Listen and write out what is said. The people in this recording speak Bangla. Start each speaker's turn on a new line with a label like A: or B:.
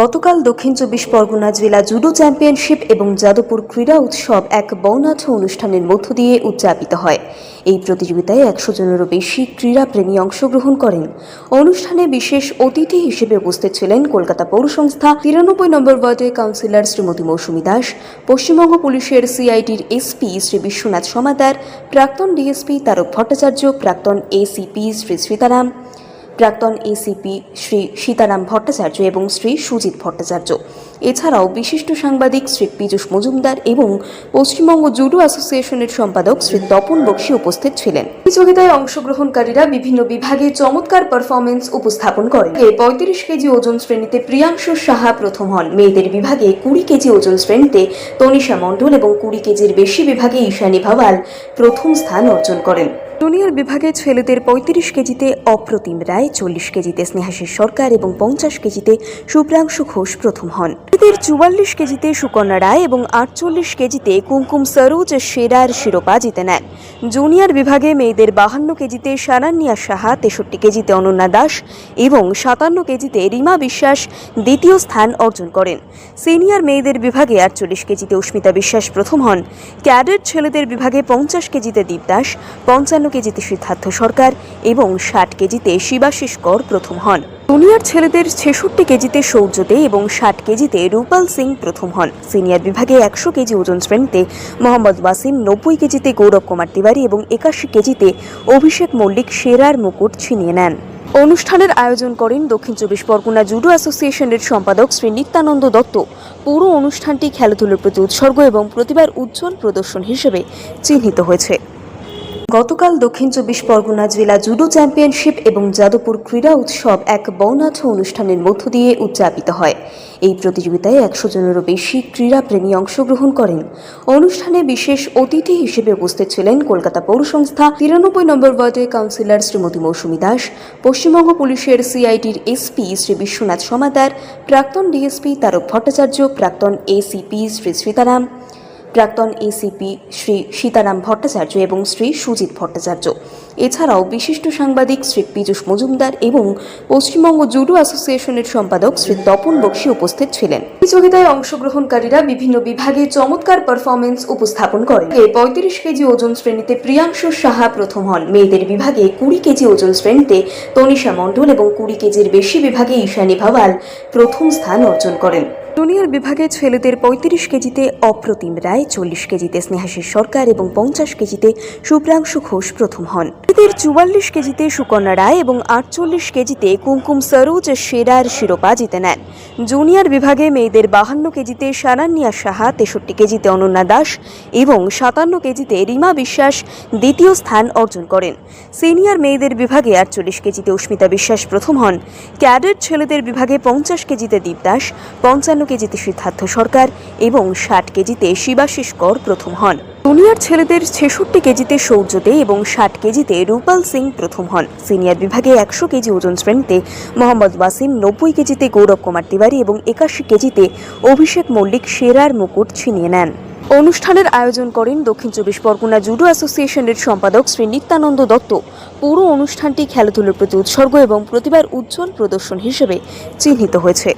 A: গতকাল দক্ষিণ চব্বিশ পরগনা জেলা জুডো চ্যাম্পিয়নশিপ এবং যাদবপুর ক্রীড়া উৎসব এক বর্ণাঢ্য অনুষ্ঠানের মধ্য দিয়ে উদযাপিত হয় এই প্রতিযোগিতায় একশো জনেরও বেশি ক্রীড়াপ্রেমী অংশগ্রহণ করেন অনুষ্ঠানে বিশেষ অতিথি হিসেবে উপস্থিত ছিলেন কলকাতা পৌরসংস্থা তিরানব্বই নম্বর ওয়ার্ডের কাউন্সিলর শ্রীমতী মৌসুমী দাস পশ্চিমবঙ্গ পুলিশের সিআইডির এসপি শ্রী বিশ্বনাথ সমাদার প্রাক্তন ডিএসপি তারক ভট্টাচার্য প্রাক্তন এসিপি শ্রী সীতারাম প্রাক্তন এসিপি শ্রী সীতারাম ভট্টাচার্য এবং শ্রী সুজিত ভট্টাচার্য এছাড়াও বিশিষ্ট সাংবাদিক শ্রী পীযুষ মজুমদার এবং পশ্চিমবঙ্গ জুডো অ্যাসোসিয়েশনের সম্পাদক শ্রী তপন বক্সী উপস্থিত ছিলেন প্রতিযোগিতায় অংশগ্রহণকারীরা বিভিন্ন বিভাগে চমৎকার পারফরমেন্স উপস্থাপন করেন পঁয়ত্রিশ কেজি ওজন শ্রেণীতে প্রিয়াংশ সাহা প্রথম হন মেয়েদের বিভাগে কুড়ি কেজি ওজন শ্রেণীতে তনিষা মণ্ডল এবং কুড়ি কেজির বেশি বিভাগে ঈশানী ভাওয়াল প্রথম স্থান অর্জন করেন জুনিয়র বিভাগে ছেলেদের পঁয়ত্রিশ কেজিতে অপ্রতিম রায় চল্লিশ কেজিতে স্নেহাশী সরকার এবং পঞ্চাশ কেজিতে শুভ্রাংশু ঘোষ প্রথম হন এদের চুয়াল্লিশ কেজিতে সুকন্যা রায় এবং আটচল্লিশ কেজিতে কুমকুম সরোজ সেরার শিরোপা জিতে নেন জুনিয়র বিভাগে মেয়েদের বাহান্ন কেজিতে সারান্নিয়া সাহা তেষট্টি কেজিতে অনন্যা দাস এবং সাতান্ন কেজিতে রিমা বিশ্বাস দ্বিতীয় স্থান অর্জন করেন সিনিয়র মেয়েদের বিভাগে আটচল্লিশ কেজিতে অস্মিতা বিশ্বাস প্রথম হন ক্যাডেট ছেলেদের বিভাগে পঞ্চাশ কেজিতে দীপদাস পঞ্চান্ন কেজিতে সিদ্ধার্থ সরকার এবং ষাট কেজিতে শিবাশিস কর প্রথম হন জুনিয়র ছেলেদের ছেষট্টি কেজিতে সৌর্য দে এবং ষাট কেজিতে রূপাল সিং প্রথম হন সিনিয়র বিভাগে একশো কেজি ওজন শ্রেণীতে মোহাম্মদ ওয়াসিম নব্বই কেজিতে গৌরব কুমার তিওয়ারি এবং একাশি কেজিতে অভিষেক মল্লিক সেরার মুকুট ছিনিয়ে নেন অনুষ্ঠানের আয়োজন করেন দক্ষিণ চব্বিশ পরগনা জুডো অ্যাসোসিয়েশনের সম্পাদক শ্রী নিত্যানন্দ দত্ত পুরো অনুষ্ঠানটি খেলাধুলোর প্রতি উৎসর্গ এবং প্রতিবার উজ্জ্বল প্রদর্শন হিসেবে চিহ্নিত হয়েছে গতকাল দক্ষিণ চব্বিশ পরগনা জেলা জুডো চ্যাম্পিয়নশিপ এবং যাদবপুর ক্রীড়া উৎসব এক বৌনাঢ্য অনুষ্ঠানের মধ্য দিয়ে উদযাপিত হয় এই প্রতিযোগিতায় একশো জনেরও বেশি ক্রীড়াপ্রেমী অংশগ্রহণ করেন অনুষ্ঠানে বিশেষ অতিথি হিসেবে উপস্থিত ছিলেন কলকাতা পৌরসংস্থা তিরানব্বই নম্বর ওয়ার্ডের কাউন্সিলর শ্রীমতী মৌসুমী দাস পশ্চিমবঙ্গ পুলিশের সিআইডির এসপি শ্রী বিশ্বনাথ সমাদার প্রাক্তন ডিএসপি তারক ভট্টাচার্য প্রাক্তন এসিপি শ্রী সীতারাম প্রাক্তন এসিপি শ্রী সীতারাম ভট্টাচার্য এবং শ্রী সুজিত ভট্টাচার্য এছাড়াও বিশিষ্ট সাংবাদিক শ্রী পীযুষ মজুমদার এবং পশ্চিমবঙ্গ জুডো অ্যাসোসিয়েশনের সম্পাদক শ্রী তপন বক্সি উপস্থিত ছিলেন প্রতিযোগিতায় অংশগ্রহণকারীরা বিভিন্ন বিভাগে চমৎকার পারফরমেন্স উপস্থাপন করেন পঁয়ত্রিশ কেজি ওজন শ্রেণীতে প্রিয়াংশু সাহা প্রথম হন মেয়েদের বিভাগে কুড়ি কেজি ওজন শ্রেণীতে তনিষা মণ্ডল এবং কুড়ি কেজির বেশি বিভাগে ঈশানী ভাওয়াল প্রথম স্থান অর্জন করেন জুনিয়র বিভাগে ছেলেদের পঁয়ত্রিশ কেজিতে অপ্রতিম রায় চল্লিশ কেজিতে স্নেহাশিস সরকার এবং পঞ্চাশ কেজিতে শুভ্রাংশু ঘোষ প্রথম হন এদের চুয়াল্লিশ কেজিতে সুকন্যা রায় এবং আটচল্লিশ কেজিতে কুমকুম সরোজ সেরার শিরোপা জিতে নেন জুনিয়র বিভাগে মেয়েদের বাহান্ন কেজিতে সারান্নিয়া সাহা তেষট্টি কেজিতে অনন্যা দাস এবং সাতান্ন কেজিতে রিমা বিশ্বাস দ্বিতীয় স্থান অর্জন করেন সিনিয়র মেয়েদের বিভাগে আটচল্লিশ কেজিতে অস্মিতা বিশ্বাস প্রথম হন ক্যাডেট ছেলেদের বিভাগে পঞ্চাশ কেজিতে দীপদাস পঞ্চান্ন পঞ্চান্ন কেজিতে সিদ্ধার্থ সরকার এবং ষাট কেজিতে শিবাশিস কর প্রথম হন জুনিয়র ছেলেদের ছেষট্টি কেজিতে সৌর্য দে এবং ষাট কেজিতে রূপাল সিং প্রথম হন সিনিয়র বিভাগে একশো কেজি ওজন শ্রেণীতে মোহাম্মদ ওয়াসিম নব্বই কেজিতে গৌরব কুমার তিওয়ারি এবং একাশি কেজিতে অভিষেক মল্লিক সেরার মুকুট ছিনিয়ে নেন অনুষ্ঠানের আয়োজন করেন দক্ষিণ চব্বিশ পরগনা জুডো অ্যাসোসিয়েশনের সম্পাদক শ্রী নিত্যানন্দ দত্ত পুরো অনুষ্ঠানটি খেলাধুলোর প্রতি উৎসর্গ এবং প্রতিবার উজ্জ্বল প্রদর্শন হিসেবে চিহ্নিত হয়েছে